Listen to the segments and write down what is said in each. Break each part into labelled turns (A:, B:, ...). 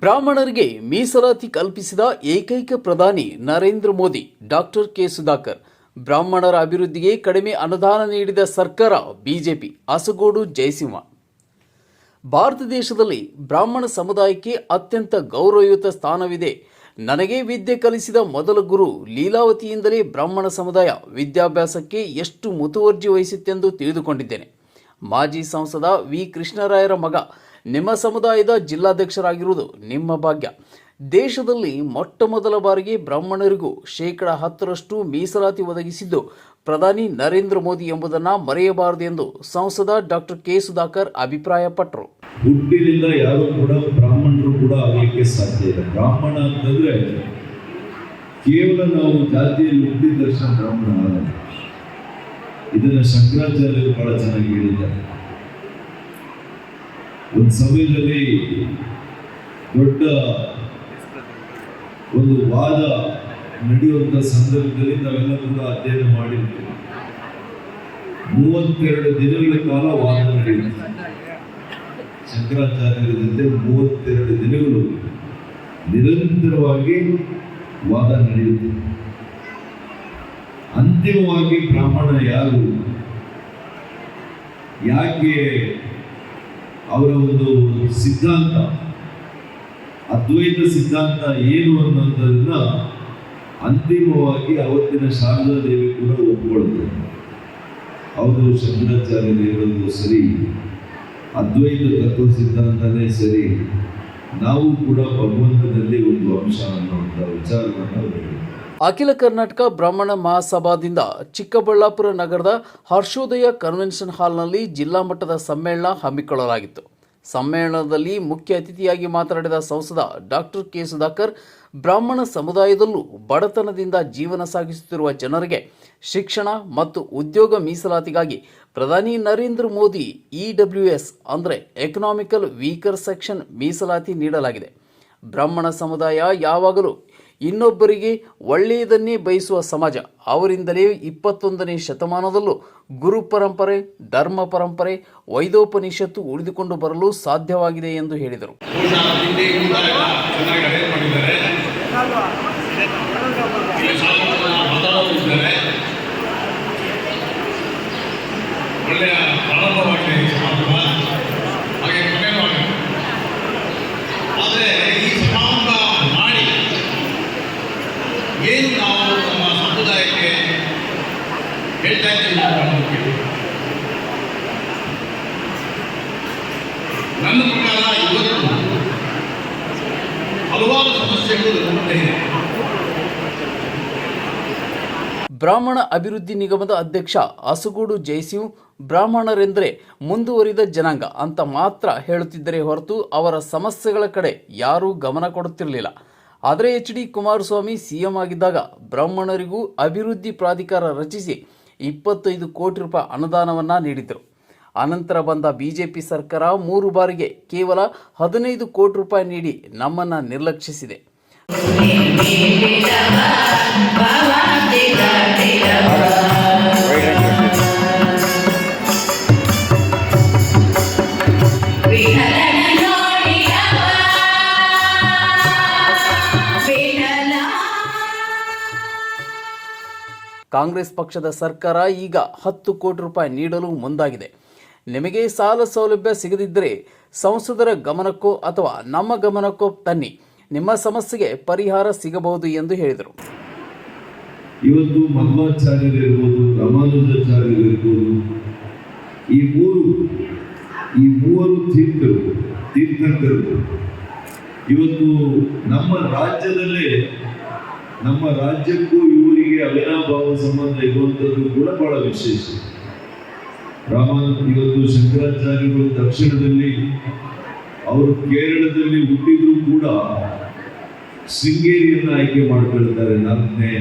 A: ಬ್ರಾಹ್ಮಣರಿಗೆ ಮೀಸಲಾತಿ ಕಲ್ಪಿಸಿದ ಏಕೈಕ ಪ್ರಧಾನಿ ನರೇಂದ್ರ ಮೋದಿ, ಡಾಕ್ಟರ್ ಕೆ ಸುಧಾಕರ್. ಬ್ರಾಹ್ಮಣರ ಅಭಿವೃದ್ಧಿಗೆ ಕಡಿಮೆ ಅನುದಾನ ನೀಡಿದ ಸರ್ಕಾರ ಬಿಜೆಪಿ ಅಸಗೋಡು ಜಯಸಿಂಹ. ಭಾರತ ದೇಶದಲ್ಲಿ ಬ್ರಾಹ್ಮಣ ಸಮುದಾಯಕ್ಕೆ ಅತ್ಯಂತ ಗೌರವಯುತ ಸ್ಥಾನವಿದೆ. ನನಗೆ ವಿದ್ಯೆ ಕಲಿಸಿದ ಮೊದಲ ಗುರು ಲೀಲಾವತಿಯಿಂದಲೇ ಬ್ರಾಹ್ಮಣ ಸಮುದಾಯ ವಿದ್ಯಾಭ್ಯಾಸಕ್ಕೆ ಎಷ್ಟು ಮುತುವರ್ಜಿ ವಹಿಸಿತ್ತೆಂದು ತಿಳಿದುಕೊಂಡಿದ್ದೇನೆ. ಮಾಜಿ ಸಂಸದ ವಿ ಕೃಷ್ಣರಾಯರ ಮಗ. ನಿಮ್ಮ ಸಮುದಾಯದ ಜಿಲ್ಲಾಧ್ಯಕ್ಷರಾಗಿರುವುದು ನಿಮ್ಮ ಭಾಗ್ಯ. ದೇಶದಲ್ಲಿ ಮೊಟ್ಟ ಮೊದಲ ಬಾರಿಗೆ ಬ್ರಾಹ್ಮಣರಿಗೂ ಶೇಕಡ ಹತ್ತರಷ್ಟು ಮೀಸಲಾತಿ ಒದಗಿಸಿದ್ದು ಪ್ರಧಾನಿ ನರೇಂದ್ರ ಮೋದಿ ಎಂಬುದನ್ನು ಮರೆಯಬಾರದು ಎಂದು ಸಂಸದ ಡಾಕ್ಟರ್ ಕೆ ಸುಧಾಕರ್ ಅಭಿಪ್ರಾಯಪಟ್ಟರು.
B: ಹುಟ್ಟಿನಿಂದ ಯಾರು ಕೂಡ ಬ್ರಾಹ್ಮಣರು ಕೂಡ ಆಗಲಿಕ್ಕೆ ಸಾಧ್ಯ ಇಲ್ಲ. ಬ್ರಾಹ್ಮಣ ಅಂತಂದ್ರೆ ಕೇವಲ ನಾವು ಜಾತಿಯಲ್ಲಿ ಹುಟ್ಟಿದ ತಕ್ಷಣ ಬ್ರಾಹ್ಮಣ ಇದನ್ನ ಶಂಕರಾಚಾರ್ಯರು ಬಹಳ ಚೆನ್ನಾಗಿ ಹೇಳಿದ್ದಾರೆ. ಒಂದು ಸಮಯದಲ್ಲಿ ದೊಡ್ಡ ಒಂದು ವಾದ ನಡೆಯುವಂತ ಸಂದರ್ಭದಲ್ಲಿ ನಾವೆಲ್ಲ ಕೂಡ ಅಧ್ಯಯನ ಮಾಡಿರ್ತೀವಿ ಮೂವತ್ತೆರಡು ದಿನಗಳ ಕಾಲ ವಾದ ನಡೆಯುತ್ತೆ. ಶಂಕರಾಚಾರ್ಯರ ಜೊತೆ ಮೂವತ್ತೆರಡು ದಿನಗಳು ನಿರಂತರವಾಗಿ ವಾದ ನಡೆಯುತ್ತೆ. ಅಂತಿಮವಾಗಿ ಬ್ರಾಹ್ಮಣ ಯಾರು ಯಾಕೆ ಅವರ ಒಂದು ಸಿದ್ಧಾಂತ, ಅದ್ವೈತ ಸಿದ್ಧಾಂತ ಏನು ಅನ್ನೋದನ್ನ ಅಂತಿಮವಾಗಿ ಅವತ್ತಿನ ಶಾರದಾ ದೇವಿ ಕೂಡ ಒಪ್ಪಿಕೊಳ್ಳುತ್ತೆ ಅವರು ಶಂಕರಾಚಾರ್ಯ ಹೇಳೋದು ಸರಿ, ಅದ್ವೈತ ತತ್ವ ಸಿದ್ಧಾಂತನೇ ಸರಿ, ನಾವು ಕೂಡ ಭಗವಂತನಲ್ಲಿ ಒಂದು ಅಂಶ ಅನ್ನುವಂಥ ವಿಚಾರವನ್ನು ಅವರು.
A: ಅಖಿಲ ಕರ್ನಾಟಕ ಬ್ರಾಹ್ಮಣ ಮಹಾಸಭಾದಿಂದ ಚಿಕ್ಕಬಳ್ಳಾಪುರ ನಗರದ ಹರ್ಷೋದಯ ಕನ್ವೆನ್ಷನ್ ಹಾಲ್ನಲ್ಲಿ ಜಿಲ್ಲಾ ಮಟ್ಟದ ಸಮ್ಮೇಳನ ಹಮ್ಮಿಕೊಳ್ಳಲಾಗಿತ್ತು. ಸಮ್ಮೇಳನದಲ್ಲಿ ಮುಖ್ಯ ಅತಿಥಿಯಾಗಿ ಮಾತನಾಡಿದ ಸಂಸದ ಡಾಕ್ಟರ್ ಕೆ. ಸುಧಾಕರ್, ಬ್ರಾಹ್ಮಣ ಸಮುದಾಯದಲ್ಲೂ ಬಡತನದಿಂದ ಜೀವನ ಸಾಗಿಸುತ್ತಿರುವ ಜನರಿಗೆ ಶಿಕ್ಷಣ ಮತ್ತು ಉದ್ಯೋಗ ಮೀಸಲಾತಿಗಾಗಿ ಪ್ರಧಾನಿ ನರೇಂದ್ರ ಮೋದಿ ಇಡಬ್ಲ್ಯೂಎಸ್ ಅಂದರೆ ಎಕನಾಮಿಕಲ್ ವೀಕರ್ ಸೆಕ್ಷನ್ ಮೀಸಲಾತಿ ನೀಡಲಾಗಿದೆ. ಬ್ರಾಹ್ಮಣ ಸಮುದಾಯ ಯಾವಾಗಲೂ ಇನ್ನೊಬ್ಬರಿಗೆ ಒಳ್ಳೆಯದನ್ನೇ ಬಯಸುವ ಸಮಾಜ. ಅವರಿಂದಲೇ ಇಪ್ಪತ್ತೊಂದನೇ ಶತಮಾನದಲ್ಲೂ ಗುರು ಪರಂಪರೆ, ಧರ್ಮ ಪರಂಪರೆ, ವೈದೋಪನಿಷತ್ತು ಉಳಿದುಕೊಂಡು ಬರಲು ಸಾಧ್ಯವಾಗಿದೆ ಎಂದು ಹೇಳಿದರು
C: ಬಹುಶಃ ತಿಂಡಿ ಊಟ ಎಲ್ಲ ಚೆನ್ನಾಗಿ ಅರೇಂಜ್ ಮಾಡಿದ್ದಾರೆ ಇಲ್ಲಿ ಸಾಕಷ್ಟು ಜನ ಮಾತಾಡೋರು ಇದ್ದಾರೆ ಒಳ್ಳೆಯ ಪ್ರಾರಂಭವಾಗಿದೆ ಈ ಸಮಾರಂಭ ಹಾಗೆ ಕೊನೆಯೂ ಆಗಿದೆ ಆದರೆ ಈ ಸಮಾರಂಭ ಮಾಡಿ ಏನು ನಾವು ನಮ್ಮ ಸಮುದಾಯಕ್ಕೆ ಹೇಳ್ತಾ ಇದ್ದೀವಿ ಅಂತ ನಮಗೆ ನನ್ನ ಪ್ರಕಾರ ಇವತ್ತು ಹಲವಾರು ಸಮಸ್ಯೆಗಳು
A: ಬ್ರಾಹ್ಮಣ ಅಭಿವೃದ್ಧಿ ನಿಗಮದ ಅಧ್ಯಕ್ಷ ಅಸುಗೂಡು ಜಯಸಿಂಗ್ ಬ್ರಾಹ್ಮಣರೆಂದರೆ ಮುಂದುವರಿದ ಜನಾಂಗ ಅಂತ ಮಾತ್ರ ಹೇಳುತ್ತಿದ್ದರೆ ಹೊರತು ಅವರ ಸಮಸ್ಯೆಗಳ ಕಡೆ ಯಾರೂ ಗಮನ ಕೊಡುತ್ತಿರಲಿಲ್ಲ. ಆದರೆ ಎಚ್ ಡಿ ಕುಮಾರಸ್ವಾಮಿ ಸಿಎಂ ಆಗಿದ್ದಾಗ ಬ್ರಾಹ್ಮಣರಿಗೂ ಅಭಿವೃದ್ಧಿ ಪ್ರಾಧಿಕಾರ ರಚಿಸಿ ಇಪ್ಪತ್ತೈದು ಕೋಟಿ ರೂಪಾಯಿ ಅನುದಾನವನ್ನು ನೀಡಿದರು ಅನಂತರ ಬಂದ ಬಿಜೆಪಿ ಸರ್ಕಾರ ಮೂರು ಬಾರಿಗೆ ಕೇವಲ ಹದಿನೈದು ಕೋಟಿ ರೂಪಾಯಿ ನೀಡಿ ನಮ್ಮನ್ನು ನಿರ್ಲಕ್ಷಿಸಿದೆ. ಕಾಂಗ್ರೆಸ್ ಪಕ್ಷದ ಸರ್ಕಾರ ಈಗ ಹತ್ತು ಕೋಟಿ ರೂಪಾಯಿ ನೀಡಲು ಮುಂದಾಗಿದೆ. ನಿಮಗೆ ಸಾಲ ಸೌಲಭ್ಯ ಸಿಗದಿದ್ದರೆ ಸಂಸದರ ಗಮನಕ್ಕೋ ಅಥವಾ ನಮ್ಮ ಗಮನಕ್ಕೋ ತನ್ನಿ. ನಿಮ್ಮ ಸಮಸ್ಯೆಗೆ ಪರಿಹಾರ ಸಿಗಬಹುದು ಎಂದು ಹೇಳಿದರು.
B: ಇವತ್ತು ಮಧ್ವಾಚಾರ್ಯರಿರ್ಬೋದು ರಮಾನುಜಾಚಾರ್ಯರಿರ್ಬೋದು ಈ ಮೂರು, ಈ ಮೂವರು ತೀರ್ಥರು, ತೀರ್ಥಂಕರು, ಇವತ್ತು ನಮ್ಮ ರಾಜ್ಯದಲ್ಲೇ, ನಮ್ಮ ರಾಜ್ಯಕ್ಕೂ ಇವರಿಗೆ ಅವಿನಾಭಾವ ಸಂಬಂಧ ಇರುವಂಥದ್ದು ಕೂಡ ಬಹಳ ವಿಶೇಷ. ರಾಮಾನು ಇವತ್ತು ಶಂಕರಾಚಾರ್ಯರು ದಕ್ಷಿಣದಲ್ಲಿ ಅವರು ಕೇರಳದಲ್ಲಿ ಹುಟ್ಟಿದ್ರು ಕೂಡ ಶೃಂಗೇರಿಯನ್ನು ಆಯ್ಕೆ ಮಾಡ್ಕೊಳ್ತಾರೆ ನಾಲ್ಕನೇ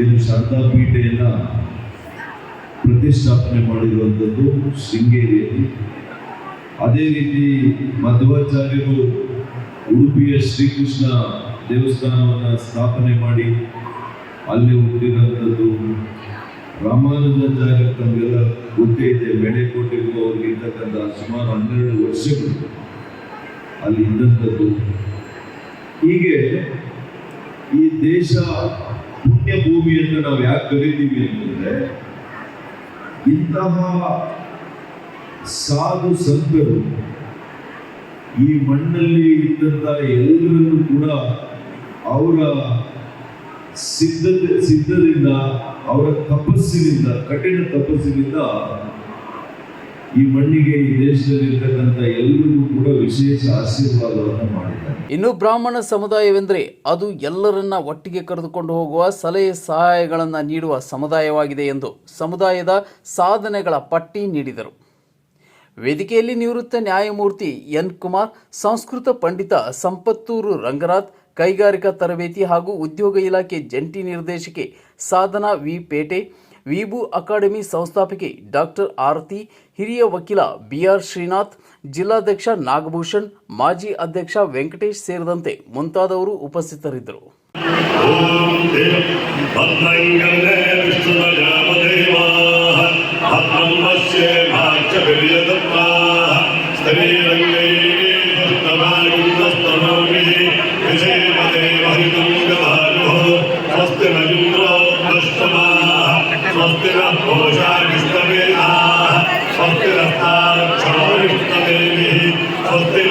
B: ಏನು ಶಾರದಾ ಪೀಠೆಯನ್ನ ಪ್ರತಿಷ್ಠಾಪನೆ ಮಾಡಿರುವಂಥದ್ದು ಶೃಂಗೇರಿಯಲ್ಲಿ. ಅದೇ ರೀತಿ ಮಧ್ವಾಚಾರ್ಯರು ಉಡುಪಿಯ ಶ್ರೀಕೃಷ್ಣ ದೇವಸ್ಥಾನವನ್ನು ಸ್ಥಾಪನೆ ಮಾಡಿ ಅಲ್ಲಿ ಹುಟ್ಟಿರುವಂಥದ್ದು ರಾಮಾನುಜಾಚಾರ್ಯ ತಮಗೆಲ್ಲ ಗೊತ್ತೇ ಇದೆ ಕೊಟ್ಟಿರುವ ಅವ್ರಿಗೆ ಇರ್ತಕ್ಕಂಥ ಸುಮಾರು ಹನ್ನೆರಡು ವರ್ಷಗಳು ಅಲ್ಲಿ ಇದ್ದಂಥದ್ದು. ಹೀಗೆ ಈ ದೇಶ ಪುಣ್ಯ ಭೂಮಿ ಅಂತ ನಾವು ಯಾಕೆ ಕರಿತೀವಿ ಅಂತಂದ್ರೆ, ಇಂತಹ ಸಾಧು ಸಂತರು ಈ ಮಣ್ಣಲ್ಲಿ ಇದ್ದಂತ ಎಲ್ಲರನ್ನು ಕೂಡ ಅವರ ಸಿದ್ಧತೆ ಸಿದ್ಧದಿಂದ ಅವರ ತಪಸ್ಸಿನಿಂದ, ಕಠಿಣ ತಪಸ್ಸಿನಿಂದ, ಈ ಮಣ್ಣಿಗೆ, ಈ ದೇಶದಲ್ಲಿರ್ತಕ್ಕಂಥ ಎಲ್ಲರಿಗೂ ಕೂಡ ವಿಶೇಷ ಆಶೀರ್ವಾದವನ್ನು ಮಾಡಿದ್ದಾರೆ.
A: ಇನ್ನು ಬ್ರಾಹ್ಮಣ ಸಮುದಾಯವೆಂದರೆ ಅದು ಎಲ್ಲರನ್ನ ಒಟ್ಟಿಗೆ ಕರೆದುಕೊಂಡು ಹೋಗುವ ಸಲಹೆ ಸಹಾಯಗಳನ್ನು ನೀಡುವ ಸಮುದಾಯವಾಗಿದೆ ಎಂದು ಸಮುದಾಯದ ಸಾಧನೆಗಳ ಪಟ್ಟಿ ನೀಡಿದರು. ವೇದಿಕೆಯಲ್ಲಿ ನಿವೃತ್ತ ನ್ಯಾಯಮೂರ್ತಿ ಎನ್ ಕುಮಾರ್, ಸಂಸ್ಕೃತ ಪಂಡಿತ ಸಂಪತ್ತೂರು ರಂಗನಾಥ್ ಕೈಗಾರಿಕಾ ತರಬೇತಿ ಹಾಗೂ ಉದ್ಯೋಗ ಇಲಾಖೆ ಜಂಟಿ ನಿರ್ದೇಶಕಿ ಸಾಧನಾ ವಿ. ಪೇಟೆ ವಿಬು ಅಕಾಡೆಮಿ ಸಂಸ್ಥಾಪಕಿ ಡಾಕ್ಟರ್ ಆರತಿ, ಹಿರಿಯ ವಕೀಲ ಬಿಆರ್ ಶ್ರೀನಾಥ್, ಜಿಲ್ಲಾಧ್ಯಕ್ಷ ನಾಗಭೂಷಣ್, ಮಾಜಿ ಅಧ್ಯಕ್ಷ ವೆಂಕಟೇಶ್ ಸೇರಿದಂತೆ ಮುಂತಾದವರು ಉಪಸ್ಥಿತರಿದ್ದರು.
D: ಭದ್ರಂಗೇ সত্যের আস্থা সবাই সত্যের